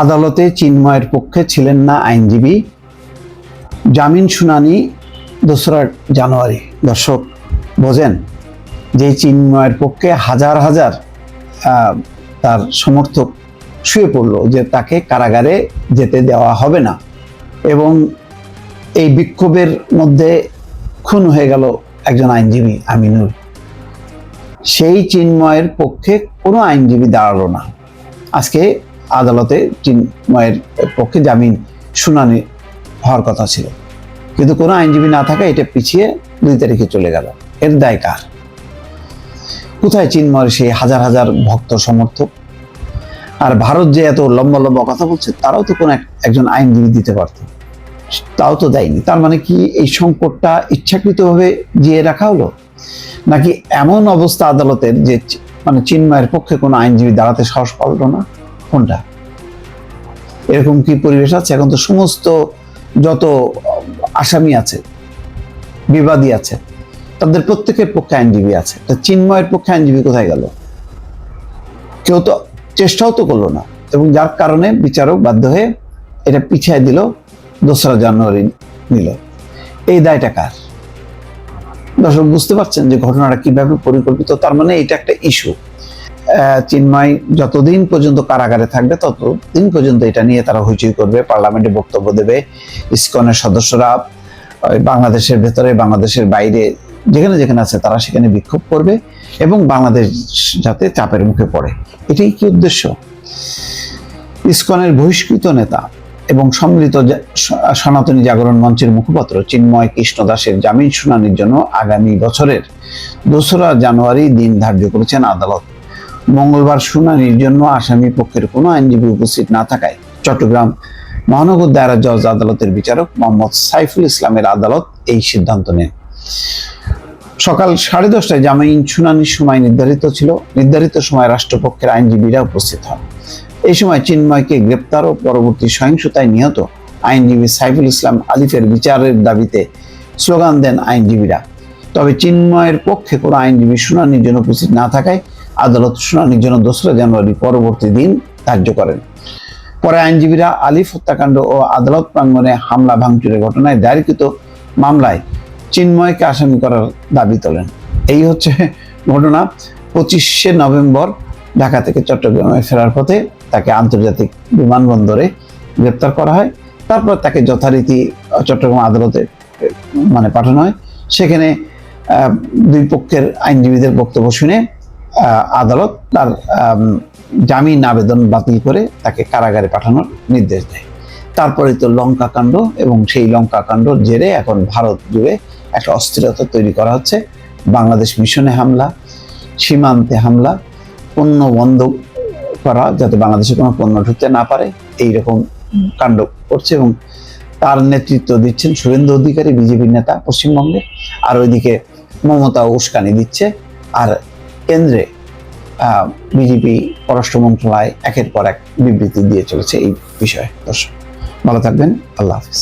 আদালতে চিন্ময়ের পক্ষে ছিলেন না আইনজীবী জামিন শুনানি দোসরা জানুয়ারি। দর্শক, বোঝেন যে চিন্ময়ের পক্ষে হাজার হাজার তার সমর্থক শুয়ে পড়ল যে তাকে কারাগারে যেতে দেওয়া হবে না। এবং এই বিক্ষোভের মধ্যে খুন হয়ে গেল একজন আইনজীবী আমিনুর সেই চিন্ময়ের পক্ষে কোনো আইনজীবী দাঁড়াল না। আজকে আদালতে চিন্ময়ের পক্ষে জামিন শুনানি হওয়ার কথা ছিল। কিন্তু কোনো আইনজীবী না থাকা এটা পিছিয়ে দুই তারিখে চলে গেল। এর দায় কার? কোথায় চিন্ময়ের সেই হাজার হাজার ভক্ত সমর্থক? আর ভারত যে এত লম্বা লম্বা কথা বলছে, তারাও তো কোনো এক- একজন আইনজীবী দিতে পারত। তাও তো দেয়নি। তার মানে কি এই সংকটটা ইচ্ছাকৃতভাবে জিয়ে রাখা হলো? নাকি এমন অবস্থা আদালতের যে মানে চিন্ময়ের পক্ষে কোনো আইনজীবী দাঁড়াতে সাহস পারল না? কোনটা? এরকম কি পরিবেশ আছে? এখন তো সমস্ত যত আসামি আছে, বিবাদী আছে, তাদের প্রত্যেকের পক্ষে আইনজীবী আছে। তা চিন্ময়ের পক্ষে আইনজীবী কোথায় গেল? কেউ তো চেষ্টাও তো করল না। এবং যার কারণে বিচারক বাধ্য হয়ে এটা পিছিয়ে দিল, দোসরা জানুয়ারি নিল। এই দায়টা কার? দর্শক, বুঝতে পারছেন যে ঘটনাটা কীভাবে পরিকল্পিত? তার মানে এটা একটা ইস্যু চিন্ময় যতদিন পর্যন্ত কারাগারে থাকবে, ততদিন পর্যন্ত এটা নিয়ে তারা হইচই করবে, পার্লামেন্টে বক্তব্য দেবে, ইসকনের সদস্যরা বাংলাদেশের ভেতরে, বাংলাদেশের বাইরে, যেখানে যেখানে আছে তারা সেখানে বিক্ষোভ করবে এবং বাংলাদেশ যাতে চাপের মুখে পড়ে। এটাই কি উদ্দেশ্য? ইসকনের বহিষ্কৃত নেতা এবং সম্মিলিত সনাতনী জাগরণ মঞ্চের মুখপাত্র চিন্ময় কৃষ্ণ দাসের জামিন শুনানির জন্য আগামী বছরের দোসরা জানুয়ারি দিন ধার্য করেছেন আদালত। মঙ্গলবার শুনানির জন্য আসামি পক্ষের কোনো আইনজীবী উপস্থিত না থাকায় চট্টগ্রাম মহানগর দায়রা জজ আদালতের বিচারক মোহাম্মদ সাইফুল ইসলামের আদালত এই সিদ্ধান্ত নেন সকাল সাড়ে দশটায় জামিন শুনানির সময় নির্ধারিত ছিল। নির্ধারিত সময় রাষ্ট্রপক্ষের আইনজীবীরা উপস্থিত হন। এই সময় চিন্ময়কে গ্রেপ্তার ও পরবর্তী সহিংসতায় নিহত আইনজীবী সাইফুল ইসলাম আলিফের বিচারের দাবিতে স্লোগান দেন আইনজীবীরা। তবে চিন্ময়ের পক্ষে কোনো আইনজীবী শুনানির জন্য উপস্থিত না থাকায় আদালত শুনানির জন্য দোসরা জানুয়ারি পরবর্তী দিন ধার্য করেন। পরে আইনজীবীরা আলিফ হত্যাকাণ্ড ও আদালত প্রাঙ্গনে হামলা ভাঙচুরের ঘটনায় দায়েরকৃত মামলায় চিন্ময়কে আসামি করার দাবি তোলেন। এই হচ্ছে ঘটনা। পঁচিশে নভেম্বর ঢাকা থেকে চট্টগ্রামে ফেরার পথে তাকে আন্তর্জাতিক বিমানবন্দরে গ্রেপ্তার করা হয়। তারপর তাকে যথারীতি চট্টগ্রাম আদালতে মানে পাঠানো হয়। সেখানে দুই পক্ষের আইনজীবীদের বক্তব্য শুনে আদালত তার জামিন আবেদন বাতিল করে তাকে কারাগারে পাঠানোর নির্দেশ দেয়। তারপরে তো লঙ্কা কাণ্ড এবং সেই লঙ্কা কাণ্ডর জেরে এখন ভারত জুড়ে একটা অস্থিরতা তৈরি করা হচ্ছে। বাংলাদেশ মিশনে হামলা, সীমান্তে হামলা, পণ্য বন্ধ করা যাতে বাংলাদেশে কোনো পণ্য ঢুকতে না পারে এই রকম কাণ্ড করছে এবং তার নেতৃত্ব দিচ্ছেন শুভেন্দু অধিকারী, বিজেপির নেতা পশ্চিমবঙ্গে। আর ওইদিকে মমতা উস্কানি দিচ্ছে। আর কেন্দ্রে বিজেপি, পররাষ্ট্র মন্ত্রণালয় একের পর এক বিবৃতি দিয়ে চলেছে এই বিষয়ে। দর্শক, ভালো থাকবেন, আল্লাহ হাফিজ।